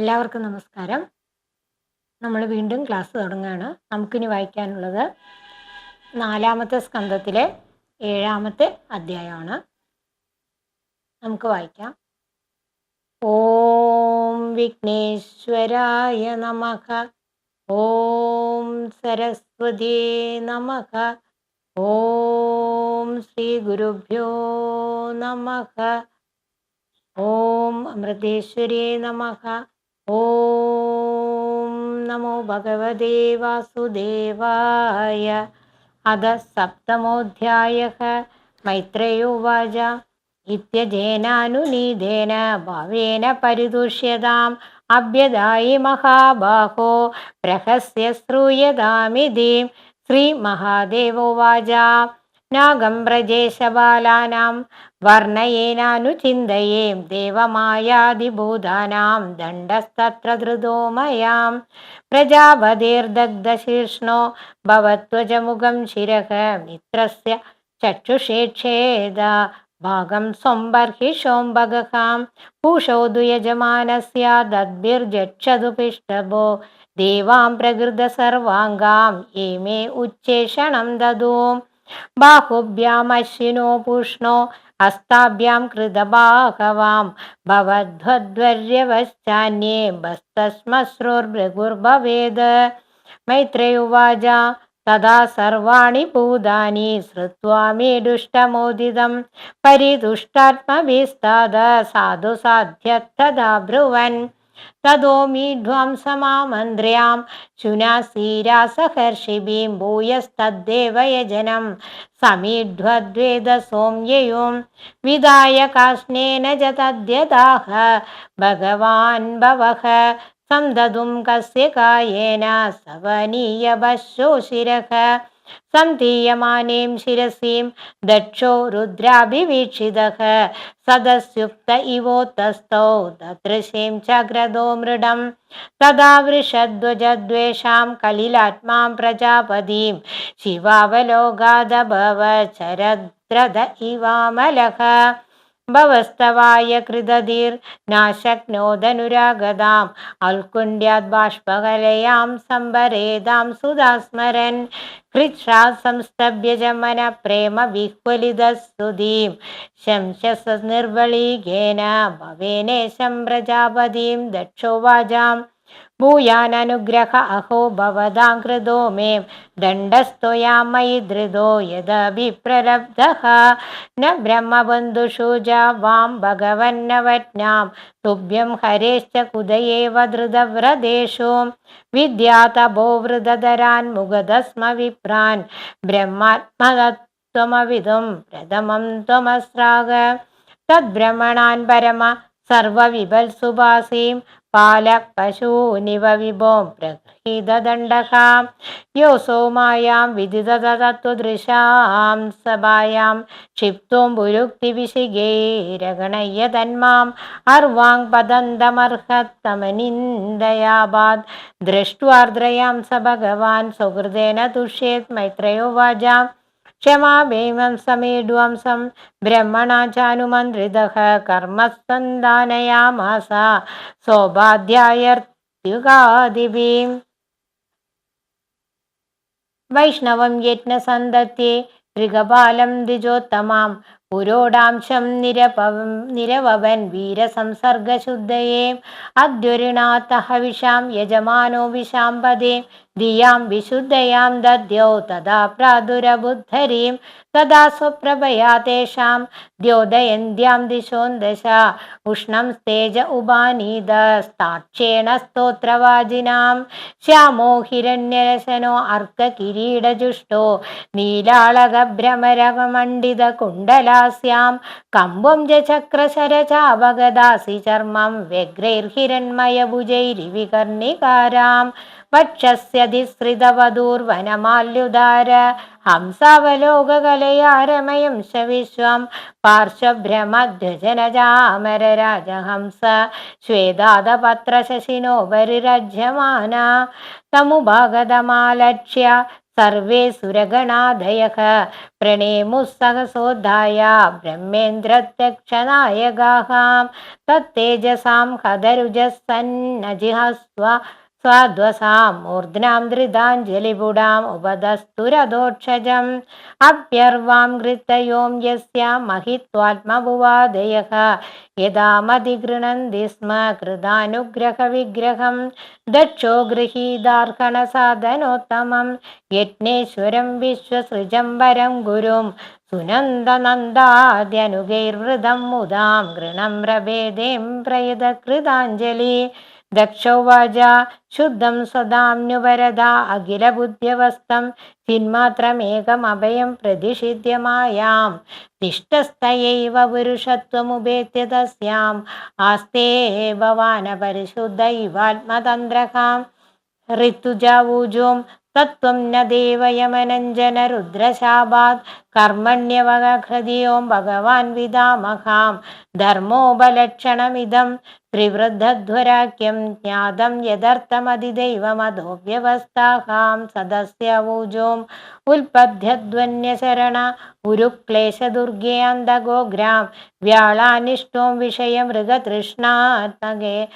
എല്ലാവർക്കും നമസ്കാരം. നമ്മൾ വീണ്ടും ക്ലാസ് തുടങ്ങുകയാണ്. നമുക്കിനി വായിക്കാനുള്ളത് നാലാമത്തെ സ്കന്ധത്തിലെ ഏഴാമത്തെ അധ്യായമാണ്. നമുക്ക് വായിക്കാം. ഓം വിഘ്നേശ്വരായ നമഃ. ഓം സരസ്വതി നമഃ. ഓം ശ്രീ ഗുരുഭ്യോ നമഃ. ഓം അമൃതേശ്വരേ നമഃ. ॐ नमो भगवते वासुदेवाय। अधः सप्तमोऽध्यायः। मैत्रेयुवाच वाजानुनीदेन भावेन परिदुष्यताम् अभ्यदायि महाबाहो प्रहस्य श्रूयतामिधिं श्रीमहादेवोवाच നാഗം വ്രജേശബാലാനാം വർണയേനാനുചിന്തയേം ദേവമായാദിഭൂതാനാം ദണ്ഡസ്തത്ര ധൃതോമയാം പ്രജാപതിർദഗ്ധശീർഷ്ണോ ഭവത്വജമുഖം ശിരഃ മിത്രസ്യ ചക്ഷുഷേക്ഷേത ഭാഗം സ്വംബർഹി ശോംബകാം പൂഷോദു യജമാനസ്യ ദദ്ഭിർജക്ഷതു പിഷ്ടഭോ ദേവാം പ്രകൃത സർവാംഗാം ഏമേ ഉച്ചേഷണം ദദൂം ബാഹുഭ്യാമശ്വിനോ പൂഷ്ണോ ഹസ്താഭ്യാം കൃതബാഹവാം ഭവധ്വദ്വര്യവശ്ചാന്യേ ബസ്തശ്മശ്രുർഭൃഗുർഭവേത് മൈത്രയുവാച തഥാ സർവാണി ഭൂതാനി ശ്രുത്വാ ദുഷ്ടമോദിതം പരിതുഷ്ടാത്മവിസ്താദ സാധു സാധ്യത്തഥാ ബ്രുവൻ തതോ മീഡ്വാംസമാമന്ത്ര്യാം ശുനാസീരാസഹർഷിഭീം ഭൂയസ്തദ്ദേവയജനം. സമീഡ്വദ്വേദസോമ്യയും വിദായ കാഷ്ണേന ച തദ്യതാഹ ഭഗവാൻ ഭവഹ സംദതും കസ്യ കായേന സവനീയപശോശിരഃ. സന്ധീയമാനേം ശിരസീം ദക്ഷോ രുദ്രാഭിവീക്ഷിതഃ സദസ്യുക്ത ഇവോത്തസ്ഥോ ദദൃശീം ചഗ്രദോ മൃഡം തഥാ വൃഷധ്വജദ്വേഷാം കലിലാത്മാം പ്രജാപതിം ശിവാവലോകാദഭവ ചരദ്രത ഇവാമലഹ ഭവസ്തവായ കൃതീർ നാശക്നോധനുരാഗതാം അൽക്കുണ്ട്യാത് ബാഷ്പകലയാം സംഭരേതാം സുധാസ്മരൻ. ഹൃക്ഷാ സംസ്തഭ്യജമന പ്രേമ വിഹ്വലിതസ്തുതീം ശംശസ നിർവളീകേന ഭവേനേശം പ്രജാപതിം ദക്ഷോവാചാം भूयाननुग्रह अहो भवदां कृतो मे दण्डस्त्वया मयि धृतो यदभिप्रलब्धः न ब्रह्मबन्धुषु च वां भगवन्नवज्ञां तुभ्यं हरेश्च कुदयेव धृतव्रतेषु विद्यातभो वृतधरान् मुगधस्म विप्रान् ब्रह्मात्मतत्त्वमविदुं प्रथमं त्वमस्राग तद्ब्रह्मणान् परम सर्वविभल्सुभासीं पालपशूनिव विभों प्रगृहीतदण्डः योऽसौ मायां विदिततत्त्वदृशां सभायां क्षिप्तों पुरुक्तिविशिगैरगणय्य तन्माम् अर्वाङ् पदन्तमर्हत्तमनिन्दयाबाद् दृष्ट्वार्द्रयां स भगवान् सुहृदेन तुष्येत् मैत्रेयो वाजाम् क्षमाभेमं समेड्वंसं ब्रह्मणा चानुमन्त्रितः कर्मसन्धानयामास सौभाध्यायर्त्युगादिभिः वैष्णवं यज्ञसन्दत्ये ऋगपालं द्विजोत्तमां पुरोडांशं निरपवं निरववन् वीरसंसर्गशुद्धये अद्युरिणातः विशां यजमानो विशाम्पदे धियां विशुद्धयां दद्यौ तदा प्रादुरबुद्धरीं तदा स्वप्रभया तेषां द्योदयन्त्यां दिशोन् दश उष्णं तेज उभानीदस्ताक्षेण स्तोत्रवाजिनां श्यामो हिरण्यरसनो अर्ककिरीडजुष्टो नीलाळगभ्रमरमण्डितकुण्डलास्यां कम्बुं च चक्रशरचावगदासि चर्मं व्यग्रैर्हिरण्मयभुजैरिविकर्णिकारां വക്ഷസ്യതി സ്ഫൃതവധൂർവനമാല്യുദാര ഹംസാവലോകകലയാരമയം ശ വിശ്വം പാർശ്വഭ്രമധ്വജനജാമരരാജഹംസ ശ്വേതാതപത്രശശിനോ പരിരജ്യമാന തമുഭാഗതമാലക്ഷ്യ സർവേ സുരഗണാധയഃ പ്രണേമുഃ സഹസോദ്ധായ ബ്രഹ്മേന്ദ്രത്യക്ഷനായകാം തത്തേജസാം ഹതരുജസന്നജിഹസ്വ സ്വാധ്വസാം മൂർധ്നാം ധൃതാഞ്ജലിപുടാം ഉപതസ്തുരതോക്ഷജം അഭ്യർവാം ഘൃത്തയോം യസ്യാം മഹിത്വാത്മഭുവാദയഃ യഥാമതിഗൃണന്തി സ്മ കൃതാനുഗ്രഹവിഗ്രഹം. ദക്ഷോ ഗൃഹീതാർഹണസാധനോത്തമം. യജ്ഞേശ്വരം വിശ്വസൃജം വരം ഗുരും. സുനന്ദനന്ദാദ്യനുഗൈർവൃതം മുദാം ഗൃണം രവേദേം പ്രയത കൃതാഞ്ജലി ദക്ഷോവാച ശുദ്ധം സ്വദാംനുവരത അഖിലബുദ്ധ്യവസ്തം ചിന്മാത്രമേകമഭയം പ്രതിഷിധ്യമായാം. തിഷ്ടസ്ഥയൈവ പുരുഷത്വമുപേത്യ തസ്യാം. ആസ്തേ ഭവാന പരിശുദ്ധ ഇവാത്മതന്ത്രകാം തത്വം ന ദേവയമനഞ്ജനരുദ്രശാപാത് കർമ്മണ്യവകൃതി ഓം ഭഗവാൻ വിതാമഹാം ധർമ്മോപലക്ഷണമിതം ത്രിവൃദ്ധധ്വരാക്യം ജ്ഞാതം യഥർത്ഥമതിദൈവമധോവ്യവസ്ഥാഹാം സദസ്യവൂജോം ഉൽപദ്ധ്യധ്വന്യശരണ ഉരുക്ലേശദുർഗേ അന്തഗോഗ്രാം വ്യാളാനിഷ്ടോം വിഷയം മൃഗതൃഷ്ണാത്മകേ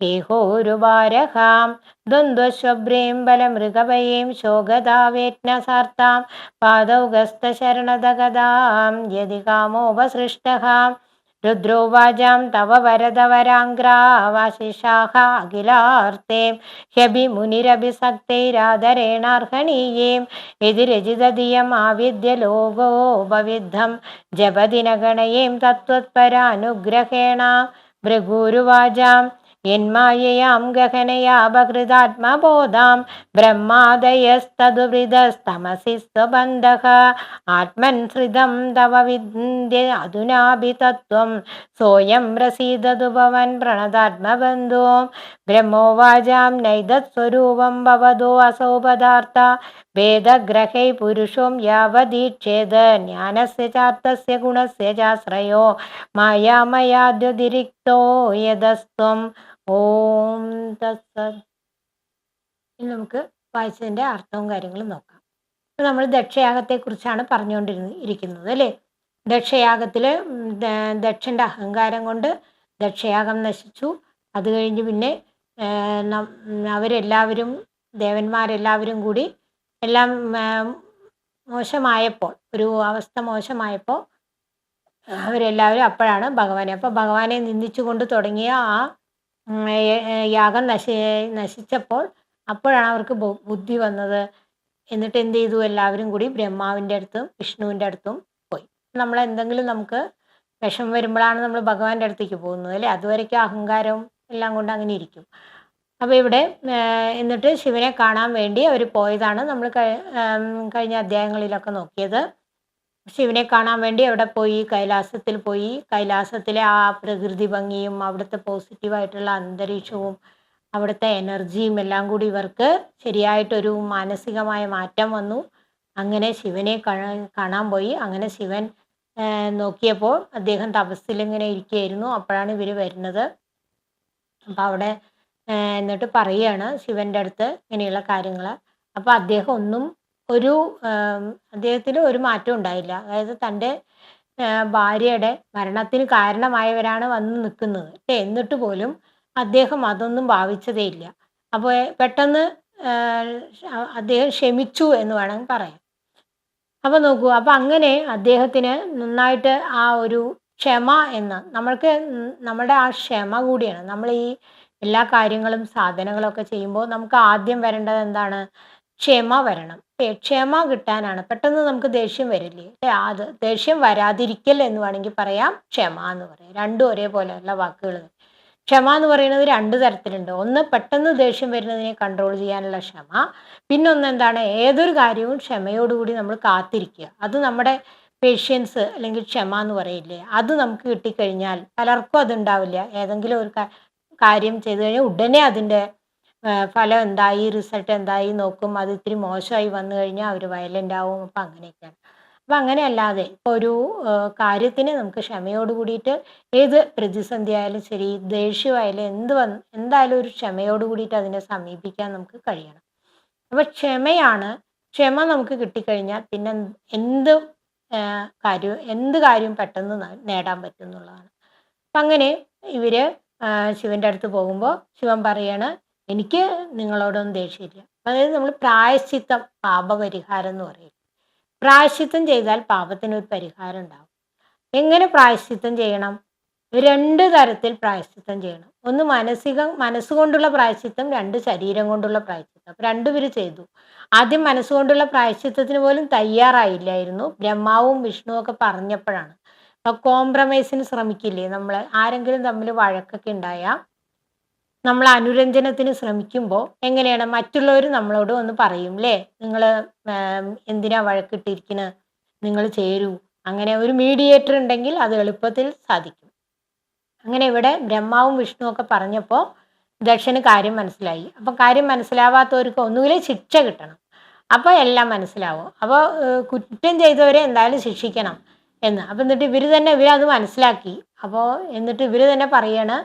ദേഹോരുവാരഹാം. ദ്വന്ദ്വശുഭ്രീം ബലമൃഗഭയീം ശോകതാവേജ്ഞസാർത്താം പാദൗഗസ്തശരണതഗതാം യതി കാമോപസൃഷ്ടഹാം രുദ്രോവാചാം തവ വരദവരാങ്ക്രാവാശിഷാഹ അഖിലാർത്തേ ഹ്യഭിമുനിരഭിസക്തൈരാദരേണാർഹണീയേം. എതിരചിതധിയം ആവിദ്യ ലോകോപവിദ്ധം ജപദിനഗണയേം തത്വത്പരാനുഗ്രഹേണ. ഭൃഗൂരുവാചാം യന്മായയാം ഗഹനയാപഹൃതാത്മബോധാം ബ്രഹ്മാദയസ്തതു ഹൃദസ്തമസി സ്വബന്ധഃ ആത്മൻസൃതം തവ വിദ്യ അധുനാഭി തത്വം സോയം പ്രസീദതു ഭവൻ പ്രണതാത്മബന്ധോ. ബ്രഹ്മോവാചാം നൈതത്സ്വരൂപം ഭവതോ അസോ പദാർത്ഥ. വേദഗ്രഹൈ പുരുഷം യാവദീക്ഷേത് ജ്ഞാനസ്യ ചാർത്ഥസ്യ ഗുണസ്യ ചാശ്രയോ. മായാമയാദ്യുതിരിക്തോ യതസ്ത്വം ഓം തത്സത് ഇനി നമുക്ക് വായിച്ചതിന്റെ അർത്ഥവും കാര്യങ്ങളും നോക്കാം. ഇപ്പം നമ്മൾ ദക്ഷയാഗത്തെക്കുറിച്ചാണ് പറഞ്ഞുകൊണ്ടിരുന്ന ഇരിക്കുന്നത് അല്ലേ? ദക്ഷയാഗത്തിൽ ദക്ഷന്റെ അഹങ്കാരം കൊണ്ട് ദക്ഷയാഗം നശിച്ചു. അത് കഴിഞ്ഞ് പിന്നെ അവരെല്ലാവരും ദേവന്മാരെല്ലാവരും കൂടി എല്ലാം മോശമായപ്പോൾ ഒരു അവസ്ഥ മോശമായപ്പോൾ അവരെല്ലാവരും അപ്പോഴാണ് ഭഗവാനെ. അപ്പോൾ ഭഗവാനെ നിന്ദിച്ചുകൊണ്ട് തുടങ്ങിയ ആ യാഗം നശി നശിച്ചപ്പോൾ അപ്പോഴാണ് അവർക്ക് ബുദ്ധി വന്നത്. എന്നിട്ട് എന്ത് ചെയ്തു? എല്ലാവരും കൂടി ബ്രഹ്മാവിന്റെ അടുത്തും വിഷ്ണുവിന്റെ അടുത്തും പോയി. നമ്മൾ എന്തെങ്കിലും നമുക്ക് വിഷം വരുമ്പോഴാണ് നമ്മൾ ഭഗവാന്റെ അടുത്തേക്ക് പോകുന്നത് അല്ലേ? അതുവരേക്കും അഹങ്കാരവും എല്ലാം കൊണ്ട് അങ്ങനെ ഇരിക്കും. അപ്പോൾ ഇവിടെ എന്നിട്ട് ശിവനെ കാണാൻ വേണ്ടി അവർ പോയതാണ് നമ്മൾ കഴിഞ്ഞ അധ്യായങ്ങളിലൊക്കെ നോക്കിയത്. ശിവനെ കാണാൻ വേണ്ടി അവിടെ പോയി കൈലാസത്തിൽ പോയി. കൈലാസത്തിലെ ആ പ്രകൃതി ഭംഗിയും അവിടുത്തെ പോസിറ്റീവായിട്ടുള്ള അന്തരീക്ഷവും അവിടുത്തെ എനർജിയും എല്ലാം കൂടി ഇവർക്ക് ശരിയായിട്ടൊരു മാനസികമായ മാറ്റം വന്നു. അങ്ങനെ ശിവനെ കാണാൻ പോയി. അങ്ങനെ ശിവൻ നോക്കിയപ്പോൾ അദ്ദേഹം തപസ്സിൽ ഇങ്ങനെ ഇരിക്കുകയായിരുന്നു. അപ്പോഴാണ് ഇവർ വരുന്നത്. അപ്പം അവിടെ എന്നിട്ട് പറയുകയാണ് ശിവന്റെ അടുത്ത് ഇങ്ങനെയുള്ള കാര്യങ്ങൾ അപ്പോൾ അദ്ദേഹം ഒന്നും ഒരു അദ്ദേഹത്തിന് ഒരു മാറ്റം ഉണ്ടായില്ല. അതായത് തന്റെ ഭാര്യയുടെ മരണത്തിന് കാരണമായവരാണ് വന്ന് നിൽക്കുന്നത്. എന്നിട്ട് പോലും അദ്ദേഹം അതൊന്നും ഭാവിച്ചതേ ഇല്ല. അപ്പോൾ പെട്ടെന്ന് അദ്ദേഹം ക്ഷമിച്ചു എന്ന് വേണമെങ്കിൽ പറയാം അപ്പോൾ നോക്കൂ അപ്പോൾ അങ്ങനെ അദ്ദേഹത്തിന് നന്നായിട്ട് ആ ഒരു ക്ഷമ എന്ന് നമ്മൾക്ക് നമ്മുടെ ആ ക്ഷമ കൂടിയാണ്. നമ്മൾ ഈ എല്ലാ കാര്യങ്ങളും സാധനങ്ങളൊക്കെ ചെയ്യുമ്പോൾ നമുക്ക് ആദ്യം വരേണ്ടത് എന്താണ്? ക്ഷമ വരണം. ക്ഷമ കിട്ടാനാണ്. പെട്ടെന്ന് നമുക്ക് ദേഷ്യം വരില്ലേ? അത് ദേഷ്യം വരാതിരിക്കൽ എന്ന് വേണമെങ്കിൽ പറയാം. ക്ഷമ എന്ന് പറയാം. രണ്ടും ഒരേപോലെയുള്ള വാക്കുകൾ ക്ഷമ എന്ന് പറയുന്നത് രണ്ട് തരത്തിലുണ്ട്. ഒന്ന് പെട്ടെന്ന് ദേഷ്യം വരുന്നതിനെ കൺട്രോൾ ചെയ്യാനുള്ള ക്ഷമ. പിന്നൊന്ന് എന്താണ്? ഏതൊരു കാര്യവും ക്ഷമയോടുകൂടി നമ്മൾ കാത്തിരിക്കുക. അത് നമ്മുടെ പേഷ്യൻസ് അല്ലെങ്കിൽ ക്ഷമ എന്ന് പറയില്ലേ? അത് നമുക്ക് കിട്ടിക്കഴിഞ്ഞാൽ പലർക്കും അതുണ്ടാവില്ല ഏതെങ്കിലും ഒരു കാര്യം ചെയ്തു കഴിഞ്ഞാൽ ഉടനെ അതിന്റെ ഫലം എന്തായി റിസൾട്ട് എന്തായി നോക്കും. അത് ഇത്തിരി മോശമായി വന്നു കഴിഞ്ഞാൽ അവർ വയലന്റ് ആവും. അപ്പം അങ്ങനെയൊക്കെയാണ്. അപ്പം അങ്ങനെയല്ലാതെ ഇപ്പോൾ ഒരു കാര്യത്തിന് നമുക്ക് ക്ഷമയോട് കൂടിയിട്ട് ഏത് പ്രതിസന്ധി ആയാലും ശരി ദേഷ്യമായാലും എന്ത് വന്ന് എന്തായാലും ഒരു ക്ഷമയോട് കൂടിയിട്ട് അതിനെ സമീപിക്കാൻ നമുക്ക് കഴിയണം. അപ്പോൾ ക്ഷമയാണ്. ക്ഷമ നമുക്ക് കിട്ടിക്കഴിഞ്ഞാൽ പിന്നെ എന്ത് കാര്യം എന്ത് കാര്യവും പെട്ടെന്ന് നേടാൻ പറ്റും എന്നുള്ളതാണ്. അപ്പം അങ്ങനെ ഇവർ ശിവന്റെ അടുത്ത് പോകുമ്പോൾ ശിവൻ പറയാണ് എനിക്ക് നിങ്ങളോടൊന്നും ദേഷ്യമില്ല. അതായത് നമ്മൾ പ്രായശ്ചിത്തം പാപപരിഹാരം എന്ന് പറയും. പ്രായശ്ചിത്തം ചെയ്താൽ പാപത്തിന് ഒരു പരിഹാരം ഉണ്ടാവും. എങ്ങനെ പ്രായശ്ചിത്തം ചെയ്യണം? രണ്ട് തരത്തിൽ പ്രായശ്ചിത്തം ചെയ്യണം. ഒന്ന് മാനസിക മനസ്സുകൊണ്ടുള്ള പ്രായശ്ചിത്തം രണ്ട് ശരീരം കൊണ്ടുള്ള പ്രായശ്ചിത്തം. അപ്പം രണ്ടുപേര് ചെയ്തു. ആദ്യം മനസ്സുകൊണ്ടുള്ള പ്രായശ്ചിത്തത്തിന് പോലും തയ്യാറായില്ലായിരുന്നു. ബ്രഹ്മാവും വിഷ്ണുവും ഒക്കെ പറഞ്ഞപ്പോഴാണ്. അപ്പൊ കോംപ്രമൈസിന് ശ്രമിക്കില്ലേ നമ്മൾ ആരെങ്കിലും തമ്മിൽ വഴക്കൊക്കെ ഉണ്ടായാൽ നമ്മൾ അനുരഞ്ജനത്തിന് ശ്രമിക്കുമ്പോൾ എങ്ങനെയാണ് മറ്റുള്ളവർ നമ്മളോട് ഒന്ന് പറയും അല്ലേ നിങ്ങൾ എന്തിനാ വഴക്കിട്ടിരിക്കുന്നത് നിങ്ങൾ ചേരൂ. അങ്ങനെ ഒരു മീഡിയേറ്റർ ഉണ്ടെങ്കിൽ അത് എളുപ്പത്തിൽ സാധിക്കും. അങ്ങനെ ഇവിടെ ബ്രഹ്മാവും വിഷ്ണുവും ഒക്കെ പറഞ്ഞപ്പോൾ ദക്ഷന് കാര്യം മനസ്സിലായി. അപ്പം കാര്യം മനസ്സിലാവാത്തവർക്ക് ഒന്നുകിൽ ശിക്ഷ കിട്ടണം. അപ്പോൾ എല്ലാം മനസ്സിലാവും. അപ്പോൾ കുറ്റം ചെയ്തവരെ എന്തായാലും ശിക്ഷിക്കണം എന്ന്. അപ്പം എന്നിട്ട് ഇവർ തന്നെ ഇവരത് മനസ്സിലാക്കി. അപ്പോൾ എന്നിട്ട് ഇവർ തന്നെ പറയാണ്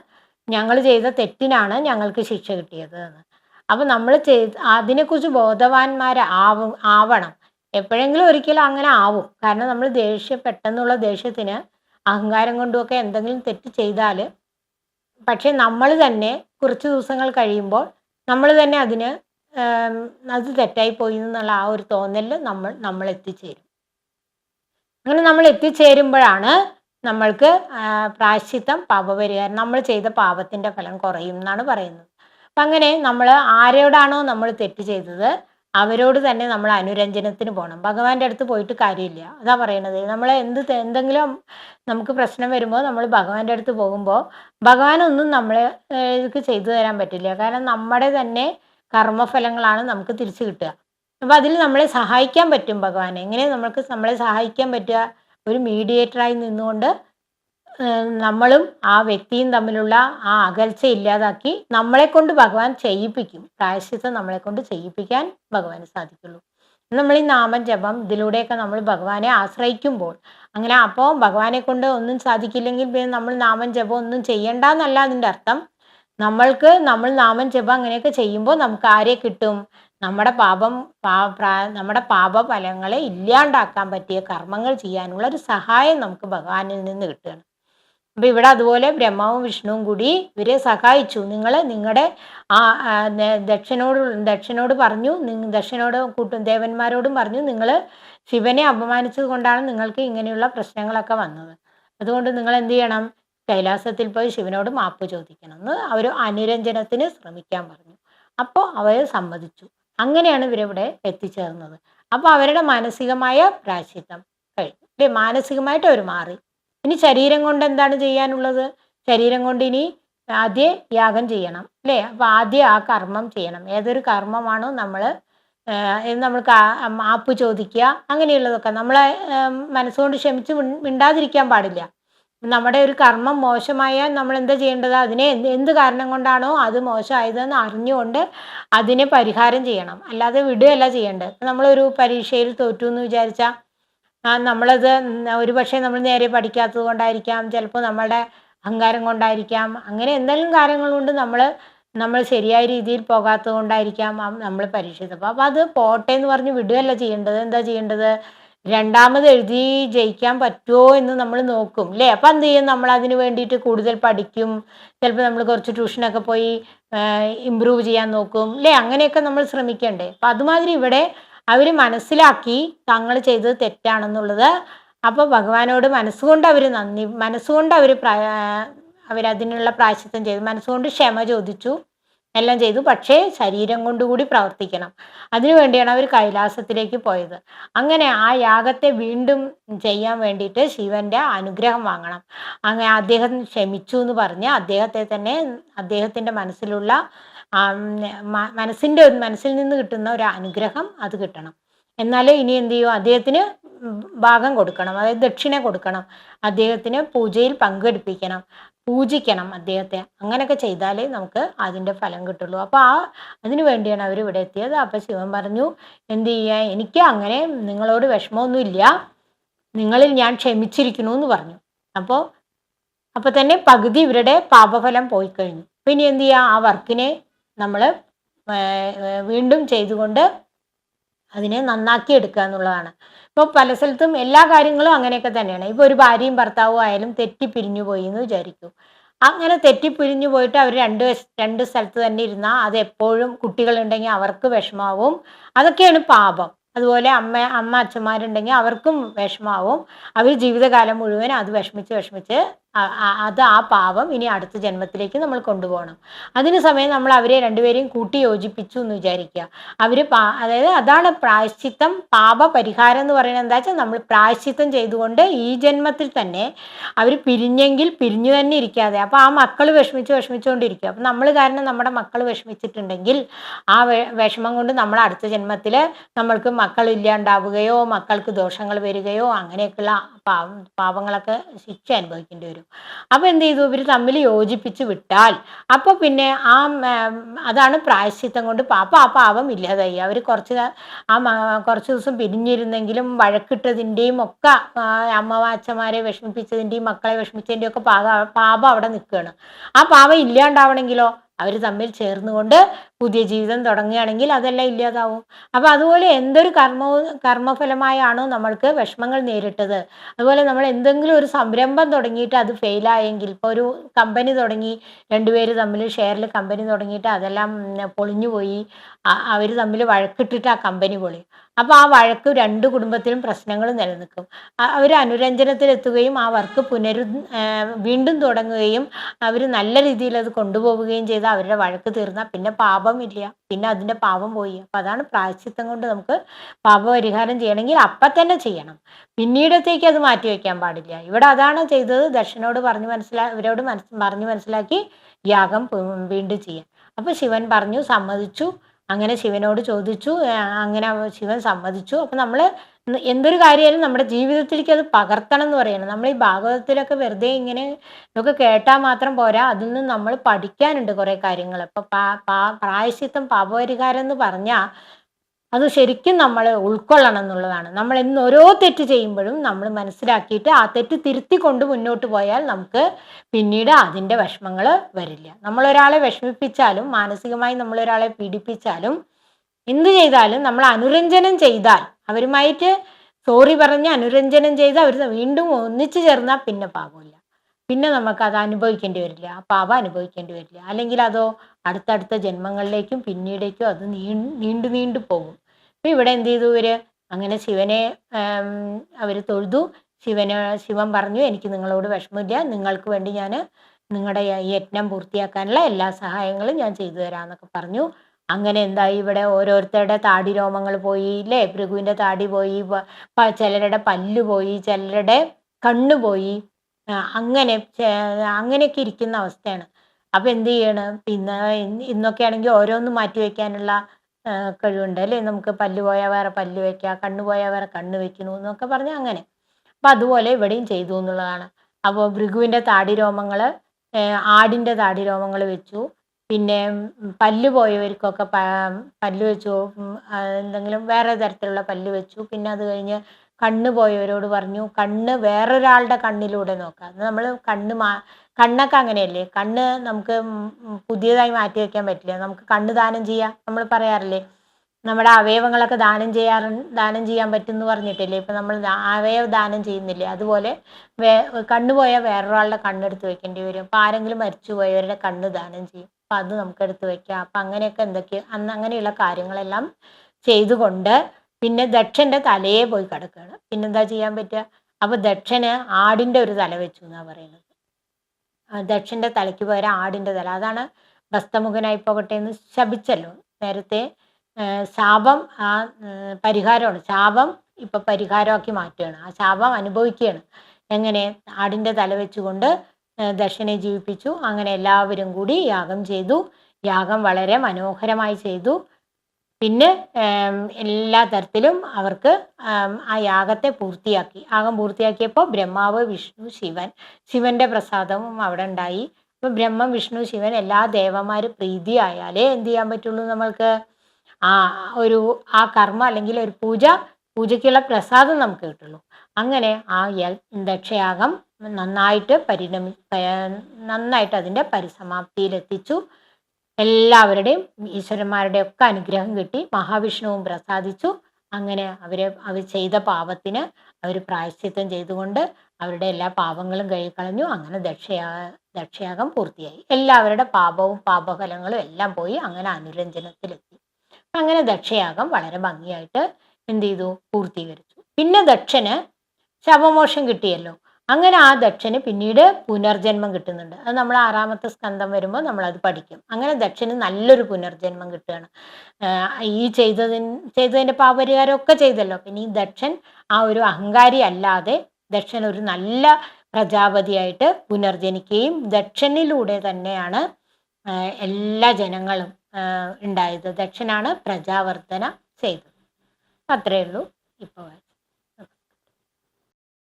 ഞങ്ങൾ ചെയ്ത തെറ്റിനാണ് ഞങ്ങൾക്ക് ശിക്ഷ കിട്ടിയത് എന്ന്. അപ്പം നമ്മൾ ചെയ്ത് അതിനെക്കുറിച്ച് ബോധവാന്മാരാവും ആവണം. എപ്പോഴെങ്കിലും ഒരിക്കലും അങ്ങനെ ആവും. കാരണം നമ്മൾ ദേഷ്യം പെട്ടെന്നുള്ള ദേഷ്യത്തിന് അഹങ്കാരം കൊണ്ടുമൊക്കെ എന്തെങ്കിലും തെറ്റ് ചെയ്താൽ പക്ഷെ നമ്മൾ തന്നെ കുറച്ച് ദിവസങ്ങൾ കഴിയുമ്പോൾ നമ്മൾ തന്നെ അതിന് അത് തെറ്റായി പോയി എന്നുള്ള ആ ഒരു തോന്നലിൽ നമ്മൾ നമ്മൾ എത്തിച്ചേരും അങ്ങനെ നമ്മൾ എത്തിച്ചേരുമ്പോഴാണ് നമ്മൾക്ക് പ്രായശ്ചിത്തം പാപപരിഹാരം നമ്മൾ ചെയ്ത പാപത്തിന്റെ ഫലം കുറയും എന്നാണ് പറയുന്നത്. അപ്പം അങ്ങനെ നമ്മൾ ആരോടാണോ നമ്മൾ തെറ്റ് ചെയ്തത് അവരോട് തന്നെ നമ്മൾ അനുരഞ്ജനത്തിന് പോകണം ഭഗവാന്റെ അടുത്ത് പോയിട്ട് കാര്യമില്ല. അതാ പറയണത്. നമ്മൾ എന്ത് എന്തെങ്കിലും നമുക്ക് പ്രശ്നം വരുമ്പോൾ നമ്മൾ ഭഗവാന്റെ അടുത്ത് പോകുമ്പോൾ ഭഗവാനൊന്നും നമ്മളെ ഇത് ചെയ്തു തരാൻ പറ്റില്ല. കാരണം നമ്മുടെ തന്നെ കർമ്മഫലങ്ങളാണ് നമുക്ക് തിരിച്ചു കിട്ടുക. അപ്പോൾ അതിൽ നമ്മളെ സഹായിക്കാൻ പറ്റും ഭഗവാൻ എങ്ങനെ നമ്മൾക്ക് നമ്മളെ സഹായിക്കാൻ പറ്റുക? ഒരു മീഡിയേറ്ററായി നിന്നുകൊണ്ട് നമ്മളും ആ വ്യക്തിയും തമ്മിലുള്ള ആ അകൽച്ച ഇല്ലാതാക്കി നമ്മളെ കൊണ്ട് ഭഗവാൻ ചെയ്യിപ്പിക്കും. പ്രായശ്ചിത്തം നമ്മളെ കൊണ്ട് ചെയ്യിപ്പിക്കാൻ ഭഗവാന് സാധിക്കുള്ളൂ. നമ്മൾ ഈ നാമം ജപം ഇതിലൂടെയൊക്കെ നമ്മൾ ഭഗവാനെ ആശ്രയിക്കുമ്പോൾ അങ്ങനെ അപ്പോൾ ഭഗവാനെ കൊണ്ട് ഒന്നും സാധിക്കില്ലെങ്കിൽ പിന്നെ നമ്മൾ നാമം ജപം ഒന്നും ചെയ്യണ്ട എന്നല്ല അതിന്റെ അർത്ഥം. നമ്മൾക്ക് നമ്മൾ നാമം ജപം അങ്ങനെയൊക്കെ ചെയ്യുമ്പോൾ നമുക്ക് ആരെ കിട്ടും? നമ്മുടെ പാപം നമ്മുടെ പാപഫലങ്ങളെ ഇല്ലാണ്ടാക്കാൻ പറ്റിയ കർമ്മങ്ങൾ ചെയ്യാനുള്ള ഒരു സഹായം നമുക്ക് ഭഗവാനിൽ നിന്ന് കിട്ടുകയാണ്. അപ്പം ഇവിടെ അതുപോലെ ബ്രഹ്മാവും വിഷ്ണുവും കൂടി ഇവരെ സഹായിച്ചു. നിങ്ങൾ നിങ്ങളുടെ ആ ദക്ഷനോട് ദക്ഷനോട് പറഞ്ഞു ദക്ഷനോട് കൂട്ടും ദേവന്മാരോടും പറഞ്ഞു നിങ്ങൾ ശിവനെ അപമാനിച്ചത് കൊണ്ടാണ് നിങ്ങൾക്ക് ഇങ്ങനെയുള്ള പ്രശ്നങ്ങളൊക്കെ വന്നത്. അതുകൊണ്ട് നിങ്ങൾ എന്ത് ചെയ്യണം? കൈലാസത്തിൽ പോയി ശിവനോട് മാപ്പ് ചോദിക്കണം എന്ന് അവർ അനുരഞ്ജനത്തിന് ശ്രമിക്കാൻ പറഞ്ഞു. അപ്പോൾ അവർ സമ്മതിച്ചു. അങ്ങനെയാണ് ഇവരിവിടെ എത്തിച്ചേർന്നത്. അപ്പോൾ അവരുടെ മാനസികമായ പ്രാശിത്വം കഴിഞ്ഞു. അല്ലേ? മാനസികമായിട്ട് അവർ മാറി. ഇനി ശരീരം കൊണ്ട് എന്താണ് ചെയ്യാനുള്ളത്? ശരീരം കൊണ്ട് ഇനി ആദ്യ യാഗം ചെയ്യണം. അല്ലേ? അപ്പോൾ ആദ്യം ആ കർമ്മം ചെയ്യണം. ഏതൊരു കർമ്മമാണോ നമ്മൾ നമ്മൾക്ക് മാപ്പ് ചോദിക്കുക. അങ്ങനെയുള്ളതൊക്കെ നമ്മളെ മനസ്സുകൊണ്ട് ക്ഷമിച്ച് മിണ്ടാതിരിക്കാൻ പാടില്ല. നമ്മുടെ ഒരു കർമ്മം മോശമായാൽ നമ്മൾ എന്താ ചെയ്യേണ്ടത്? അതിനെ എന്ത് കാരണം കൊണ്ടാണോ അത് മോശമായതെന്ന് അറിഞ്ഞുകൊണ്ട് അതിനെ പരിഹാരം ചെയ്യണം. അല്ലാതെ വിടുകയല്ല ചെയ്യേണ്ടത്. നമ്മളൊരു പരീക്ഷയിൽ തോറ്റു എന്ന് വിചാരിച്ചാൽ നമ്മളത് ഒരു പക്ഷേ നമ്മൾ നേരെ പഠിക്കാത്തത് കൊണ്ടായിരിക്കാം. ചിലപ്പോൾ നമ്മളുടെ അഹങ്കാരം കൊണ്ടായിരിക്കാം. അങ്ങനെ എന്തെങ്കിലും കാര്യങ്ങൾ കൊണ്ട് നമ്മൾ നമ്മൾ ശരിയായ രീതിയിൽ പോകാത്തത് കൊണ്ടായിരിക്കാം നമ്മൾ പരീക്ഷ അപ്പോൾ അത് പോട്ടെ എന്ന് പറഞ്ഞ് വിടുകയല്ല ചെയ്യേണ്ടത്. എന്താ ചെയ്യേണ്ടത്? രണ്ടാമത് എഴുതി ജയിക്കാൻ പറ്റുമോ എന്ന് നമ്മൾ നോക്കും അല്ലേ? അപ്പം എന്ത് ചെയ്യും? നമ്മൾ അതിന് വേണ്ടിയിട്ട് കൂടുതൽ പഠിക്കും. ചിലപ്പോൾ നമ്മൾ കുറച്ച് ട്യൂഷനൊക്കെ പോയി ഇമ്പ്രൂവ് ചെയ്യാൻ നോക്കും അല്ലേ? അങ്ങനെയൊക്കെ നമ്മൾ ശ്രമിക്കണ്ടേ. അപ്പം അതുമാതിരി ഇവിടെ അവർ മനസ്സിലാക്കി തങ്ങൾ ചെയ്തത് തെറ്റാണെന്നുള്ളത്. അപ്പോൾ ഭഗവാനോട് മനസ്സുകൊണ്ട് അവർ നന്ദി മനസ്സുകൊണ്ട് അവർ അവരതിനുള്ള പ്രായശിത്വം ചെയ്തു. മനസ്സുകൊണ്ട് ക്ഷമ ചോദിച്ചു. എല്ലാം ചെയ്തു. പക്ഷേ ശരീരം കൊണ്ടുകൂടി പ്രവർത്തിക്കണം. അതിനുവേണ്ടിയാണ് അവർ കൈലാസത്തിലേക്ക് പോയത്. അങ്ങനെ ആ യാഗത്തെ വീണ്ടും ചെയ്യാൻ വേണ്ടിയിട്ട് ശിവന്റെ അനുഗ്രഹം വാങ്ങണം. അങ്ങനെ അദ്ദേഹം ക്ഷമിച്ചു എന്ന് പറഞ്ഞ് അദ്ദേഹത്തെ തന്നെ അദ്ദേഹത്തിന്റെ മനസ്സിലുള്ള മനസ്സിന്റെ മനസ്സിൽ നിന്ന് കിട്ടുന്ന ഒരു അനുഗ്രഹം അത് കിട്ടണം. എന്നാലേ ഇനി എന്ത് ചെയ്യും? അദ്ദേഹത്തിന് ഭാഗം കൊടുക്കണം. അതായത് ദക്ഷിണ കൊടുക്കണം. അദ്ദേഹത്തിന് പൂജയിൽ പങ്കെടുപ്പിക്കണം. പൂജിക്കണം അദ്ദേഹത്തെ. അങ്ങനെയൊക്കെ ചെയ്താലേ നമുക്ക് അതിന്റെ ഫലം കിട്ടുള്ളൂ. അപ്പോൾ ആ അതിനു വേണ്ടിയാണ് അവർ ഇവിടെ എത്തിയത്. അപ്പോൾ ശിവൻ പറഞ്ഞു എന്ത് ചെയ്യുക എനിക്ക് അങ്ങനെ നിങ്ങളോട് വിഷമമൊന്നുമില്ല. നിങ്ങളിൽ ഞാൻ ക്ഷമിച്ചിരിക്കുന്നു എന്ന് പറഞ്ഞു. അപ്പോൾ അപ്പോൾ തന്നെ പകുതി ഇവരുടെ പാപഫലം പോയി കഴിഞ്ഞു. പിന്നെ എന്ത് ചെയ്യുക ആ വർക്കിനെ നമ്മൾ വീണ്ടും ചെയ്തുകൊണ്ട് അതിനെ നന്നാക്കി എടുക്കുക എന്നുള്ളതാണ്. ഇപ്പോൾ പല സ്ഥലത്തും എല്ലാ കാര്യങ്ങളും അങ്ങനെയൊക്കെ തന്നെയാണ്. ഇപ്പോൾ ഒരു ഭാര്യയും ഭർത്താവും ആയാലും തെറ്റി പിരിഞ്ഞു പോയി എന്ന് വിചാരിക്കും. അങ്ങനെ തെറ്റിപ്പിരിഞ്ഞു പോയിട്ട് അവർ രണ്ട് രണ്ട് സ്ഥലത്ത് തന്നെ ഇരുന്നാൽ അത് എപ്പോഴും കുട്ടികളുണ്ടെങ്കിൽ അവർക്ക് വിഷമാവും. അതൊക്കെയാണ് പാപം. അതുപോലെ അമ്മ അമ്മ അച്ഛന്മാരുണ്ടെങ്കിൽ അവർക്കും വിഷമാവും. അവർ ജീവിതകാലം മുഴുവൻ അത് വിഷമിച്ച് വിഷമിച്ച് അത് ആ പാപം ഇനി അടുത്ത ജന്മത്തിലേക്ക് നമ്മൾ കൊണ്ടുപോകണം. അതിന് സമയം നമ്മൾ അവരെ രണ്ടുപേരെയും കൂട്ടി യോജിപ്പിച്ചു എന്ന് വിചാരിക്കുക. അവർ പാ അതായത് അതാണ് പ്രായശ്ചിത്തം പാപ പരിഹാരം എന്ന് പറയുന്നത് എന്താ വെച്ചാൽ നമ്മൾ പ്രായശ്ചിത്തം ചെയ്തുകൊണ്ട് ഈ ജന്മത്തിൽ തന്നെ അവർ പിരിഞ്ഞെങ്കിൽ പിരിഞ്ഞു തന്നെ ഇരിക്കാതെ അപ്പോൾ ആ മക്കൾ വിഷമിച്ച് വിഷമിച്ചുകൊണ്ടിരിക്കുക അപ്പം നമ്മൾ കാരണം നമ്മുടെ മക്കൾ വിഷമിച്ചിട്ടുണ്ടെങ്കിൽ ആ വിഷമം കൊണ്ട് നമ്മൾ അടുത്ത ജന്മത്തിൽ നമ്മൾക്ക് മക്കൾ ഇല്ലാണ്ടാവുകയോ മക്കൾക്ക് ദോഷങ്ങൾ വരികയോ അങ്ങനെയൊക്കെയുള്ള പാവ പാവങ്ങളൊക്കെ ശിക്ഷ അനുഭവിക്കേണ്ടി വരും. അപ്പോൾ എന്ത് ചെയ്തു? ഇവർ തമ്മിൽ യോജിപ്പിച്ച് വിട്ടാൽ. അപ്പോൾ പിന്നെ ആ അതാണ് പ്രായശ്ചിത്തം കൊണ്ട് പാപ്പ ആ പാവം ഇല്ലാതായി. അവർ കുറച്ച് ആ കുറച്ച് ദിവസം പിരിഞ്ഞിരുന്നെങ്കിലും വഴക്കിട്ടതിന്റെയും ഒക്കെ അമ്മവാച്ചമാരെ വിഷമിപ്പിച്ചതിന്റെയും മക്കളെ വിഷമിച്ചതിന്റെയും ഒക്കെ പാപ പാപം അവിടെ നിൽക്കുകയാണ്. ആ പാപം ഇല്ലാണ്ടാവണമെങ്കിലോ അവർ തമ്മിൽ ചേർന്നുകൊണ്ട് പുതിയ ജീവിതം തുടങ്ങുകയാണെങ്കിൽ അതെല്ലാം ഇല്ലാതാവും. അപ്പോൾ അതുപോലെ എന്തൊരു കർമ്മവും കർമ്മഫലമായാണോ നമ്മൾക്ക് വിഷമങ്ങൾ നേരിട്ടത്? അതുപോലെ നമ്മൾ എന്തെങ്കിലും ഒരു സംരംഭം തുടങ്ങിയിട്ട് അത് ഫെയിലായെങ്കിൽ ഇപ്പോൾ ഒരു കമ്പനി തുടങ്ങി രണ്ടുപേര് തമ്മിൽ ഷെയറിൽ കമ്പനി തുടങ്ങിയിട്ട് അതെല്ലാം പൊളിഞ്ഞു പോയി. അവർ തമ്മിൽ വഴക്കിട്ടിട്ട് ആ കമ്പനി പൊളി. അപ്പോൾ ആ വഴക്ക് രണ്ട് കുടുംബത്തിലും പ്രശ്നങ്ങൾ നിലനിൽക്കും. അവർ അനുരഞ്ജനത്തിലെത്തുകയും ആ വർക്ക് പുനരു വീണ്ടും തുടങ്ങുകയും അവർ നല്ല രീതിയിൽ അത് കൊണ്ടുപോവുകയും ചെയ്ത് അവരുടെ വഴക്ക് തീർന്ന പിന്നെ പാപമില്ല. പിന്നെ അതിന്റെ പാപം പോയി. അപ്പം അതാണ് പ്രായശ്ചിത്തം കൊണ്ട് നമുക്ക് പാപപരിഹാരം ചെയ്യണമെങ്കിൽ അപ്പം തന്നെ ചെയ്യണം. പിന്നീടത്തേക്ക് അത് മാറ്റി വയ്ക്കാൻ പാടില്ല. ഇവിടെ അതാണ് ചെയ്തത്. ദക്ഷനോട് പറഞ്ഞു മനസ്സിലാ ഇവരോട് മനസ് പറഞ്ഞു മനസ്സിലാക്കി യാഗം വീണ്ടും ചെയ്യാൻ അപ്പോൾ ശിവൻ പറഞ്ഞു സമ്മതിച്ചു. അങ്ങനെ ശിവനോട് ചോദിച്ചു. അങ്ങനെ ശിവൻ സമ്മതിച്ചു. അപ്പം നമ്മൾ എന്തൊരു കാര്യമായാലും നമ്മുടെ ജീവിതത്തിലേക്ക് അത് പകർത്തണം എന്ന് പറയുന്നത് നമ്മൾ ഈ ഭാഗവതത്തിലൊക്കെ വെറുതെ ഇങ്ങനെ ഇതൊക്കെ കേട്ടാൽ മാത്രം പോരാ. അതിൽ നിന്ന് നമ്മൾ പഠിക്കാനുണ്ട് കുറേ കാര്യങ്ങൾ. ഇപ്പം പാ പാ പ്രായശ്ചിത്തം പാപപരിഹാരം എന്ന് പറഞ്ഞാൽ അത് ശരിക്കും നമ്മൾ ഉൾക്കൊള്ളണം എന്നുള്ളതാണ്. നമ്മൾ എന്ന് ഓരോ തെറ്റ് ചെയ്യുമ്പോഴും നമ്മൾ മനസ്സിലാക്കിയിട്ട് ആ തെറ്റ് തിരുത്തി കൊണ്ട് മുന്നോട്ട് പോയാൽ നമുക്ക് പിന്നീട് അതിന്റെ വിഷമങ്ങൾ വരില്ല. നമ്മളൊരാളെ വിഷമിപ്പിച്ചാലും മാനസികമായി നമ്മളൊരാളെ പീഡിപ്പിച്ചാലും എന്ത് ചെയ്താലും നമ്മൾ അനുരഞ്ജനം ചെയ്താൽ അവരുമായിട്ട് സോറി പറഞ്ഞ് അനുരഞ്ജനം ചെയ്ത് അവർ വീണ്ടും ഒന്നിച്ചു ചേർന്നാൽ പിന്നെ പാപമില്ല. പിന്നെ നമുക്ക് അത് അനുഭവിക്കേണ്ടി വരില്ല. ആ പാപം അനുഭവിക്കേണ്ടി വരില്ല. അല്ലെങ്കിൽ അതോ അടുത്തടുത്ത ജന്മങ്ങളിലേക്കും പിന്നീടേക്കും അത് നീണ്ടു നീണ്ടു പോകും. അപ്പം ഇവിടെ എന്ത് ചെയ്തു ഇവർ? അങ്ങനെ ശിവനെ അവർ തൊഴുതു. ശിവന് ശിവൻ പറഞ്ഞു എനിക്ക് നിങ്ങളോട് വിഷമമില്ല. നിങ്ങൾക്ക് വേണ്ടി ഞാൻ നിങ്ങളുടെ യജ്ഞം പൂർത്തിയാക്കാനുള്ള എല്ലാ സഹായങ്ങളും ഞാൻ ചെയ്തു തരാമെന്നൊക്കെ പറഞ്ഞു. അങ്ങനെ എന്താ ഇവിടെ ഓരോരുത്തരുടെ താടി രോമങ്ങൾ പോയി ഇല്ലേ? ഭൃഗുവിന്റെ താടി പോയി ചിലരുടെ പല്ല് പോയി ചിലരുടെ കണ്ണു പോയി. അങ്ങനെ അങ്ങനെയൊക്കെ ഇരിക്കുന്ന അവസ്ഥയാണ്. അപ്പം എന്ത് ചെയ്യണം? പിന്നെ ഇന്ന് ഇന്നൊക്കെ ആണെങ്കിൽ ഓരോന്നും മാറ്റി വെക്കാനുള്ള കഴിവുണ്ട് അല്ലേ? നമുക്ക് പല്ല് പോയാൽ വേറെ പല്ല് വയ്ക്കുക കണ്ണ് പോയാൽ വേറെ കണ്ണ് വെക്കണു എന്നൊക്കെ പറഞ്ഞ് അങ്ങനെ. അപ്പം അതുപോലെ ഇവിടെയും ചെയ്തു എന്നുള്ളതാണ്. അപ്പോൾ ഭൃഗുവിന്റെ താടി രോമങ്ങൾ ആടിന്റെ താടി രോമങ്ങൾ വെച്ചു. പിന്നെ പല്ല് പോയവർക്കൊക്കെ പല്ല് വെച്ചു. എന്തെങ്കിലും വേറെ തരത്തിലുള്ള പല്ല് വെച്ചു. പിന്നെ അത് കഴിഞ്ഞ് കണ്ണ് പോയവരോട് പറഞ്ഞു കണ്ണ് വേറൊരാളുടെ കണ്ണിലൂടെ നോക്കാം. നമ്മൾ കണ്ണ് മാ കണ്ണൊക്കെ അങ്ങനെയല്ലേ? കണ്ണ് നമുക്ക് പുതിയതായി മാറ്റി വയ്ക്കാൻ പറ്റില്ല. നമുക്ക് കണ്ണ് ദാനം ചെയ്യാം നമ്മൾ പറയാറില്ലേ? നമ്മുടെ അവയവങ്ങളൊക്കെ ദാനം ചെയ്യാറ് ദാനം ചെയ്യാൻ പറ്റും എന്ന് പറഞ്ഞിട്ടില്ലേ? ഇപ്പം നമ്മൾ അവയവ ദാനം ചെയ്യുന്നില്ലേ? അതുപോലെ വേ കണ്ണ് പോയാൽ വേറൊരാളുടെ കണ്ണെടുത്ത് വെക്കേണ്ടി വരും. അപ്പോൾ ആരെങ്കിലും മരിച്ചു പോയവരുടെ കണ്ണ് ദാനം ചെയ്യും. അപ്പം അത് നമുക്ക് എടുത്ത് വെക്കാം. അപ്പം അങ്ങനെയൊക്കെ എന്തൊക്കെ അന്ന് അങ്ങനെയുള്ള കാര്യങ്ങളെല്ലാം ചെയ്തുകൊണ്ട് പിന്നെ ദക്ഷന്റെ തലയെ പോയി കിടക്കുകയാണ്. പിന്നെന്താ ചെയ്യാൻ പറ്റുക? അപ്പോൾ ദക്ഷന് ആടിന്റെ ഒരു തല വെച്ചു എന്നാണ് പറയുന്നത്. ദക്ഷന്റെ തലയ്ക്ക് പകരം ആടിന്റെ തല. അതാണ് ഭസ്തമുഖനായി പോകട്ടെ എന്ന് ശപിച്ചല്ലോ. നേരത്തെ ശാപം ആ പരിഹാരമാണ്. ശാപം ഇപ്പൊ പരിഹാരമാക്കി മാറ്റുകയാണ്. ആ ശാപം അനുഭവിക്കുകയാണ്. എങ്ങനെ? ആടിന്റെ തല വെച്ചുകൊണ്ട് ദക്ഷനെ ജീവിപ്പിച്ചു. അങ്ങനെ എല്ലാവരും കൂടി യാഗം ചെയ്തു. യാഗം വളരെ മനോഹരമായി ചെയ്തു. പിന്നെ എല്ലാ തരത്തിലും അവർക്ക് ആ യാഗത്തെ പൂർത്തിയാക്കി. യാഗം പൂർത്തിയാക്കിയപ്പോൾ ബ്രഹ്മാവ് വിഷ്ണു ശിവൻ ശിവന്റെ പ്രസാദവും അവിടെ ഉണ്ടായി. അപ്പോൾ ബ്രഹ്മം വിഷ്ണു ശിവൻ എല്ലാ ദേവന്മാർ പ്രീതിയായാലേ എന്ത് ചെയ്യാൻ പറ്റുള്ളൂ നമ്മൾക്ക്? ആ ഒരു ആ കർമ്മ അല്ലെങ്കിൽ ഒരു പൂജ പൂജയ്ക്കുള്ള പ്രസാദം നമുക്ക് കിട്ടുള്ളൂ. അങ്ങനെ ആ ദക്ഷയാഗം നന്നായിട്ട് പരിണമി നന്നായിട്ട് അതിന്റെ പരിസമാപ്തിയിലെത്തിച്ചു. എല്ലാവരുടെയും ഈശ്വരന്മാരുടെ ഒക്കെ അനുഗ്രഹം കിട്ടി. മഹാവിഷ്ണുവും പ്രസാദിച്ചു. അങ്ങനെ അവരെ അവർ ചെയ്ത പാപത്തിന് അവർ പ്രായശ്ചിത്തം ചെയ്തുകൊണ്ട് അവരുടെ എല്ലാ പാപങ്ങളും കഴിക്കളഞ്ഞു അങ്ങനെ ദക്ഷയാ ദക്ഷയാഗം പൂർത്തിയായി. എല്ലാവരുടെ പാപവും പാപഫലങ്ങളും എല്ലാം പോയി അങ്ങനെ അനുരഞ്ജനത്തിലെത്തി. അങ്ങനെ ദക്ഷയാഗം വളരെ ഭംഗിയായിട്ട് എന്ത് ചെയ്തു? പൂർത്തീകരിച്ചു. പിന്നെ ദക്ഷന് ശവമോഷം കിട്ടിയല്ലോ. അങ്ങനെ ആ ദക്ഷന് പിന്നീട് പുനർജന്മം കിട്ടുന്നുണ്ട്. അത് നമ്മൾ ആറാമത്തെ സ്കന്ധം വരുമ്പോൾ നമ്മൾ അത് പഠിക്കും. അങ്ങനെ ദക്ഷന് നല്ലൊരു പുനർജന്മം കിട്ടുകയാണ്. ഈ ചെയ്തതിന് ചെയ്തതിന്റെ പാപരിഹാരമൊക്കെ ചെയ്തല്ലോ. പിന്നെ ഈ ദക്ഷൻ ആ ഒരു അഹങ്കാരി അല്ലാതെ ദക്ഷൻ ഒരു നല്ല പ്രജാപതിയായിട്ട് പുനർജനിക്കുകയും ദക്ഷനിലൂടെ തന്നെയാണ് എല്ലാ ജനങ്ങളും ഉണ്ടായത്. ദക്ഷനാണ് പ്രജാവർത്തന ചെയ്തത്. അത്രയേ ഉള്ളൂ. ഇപ്പോൾ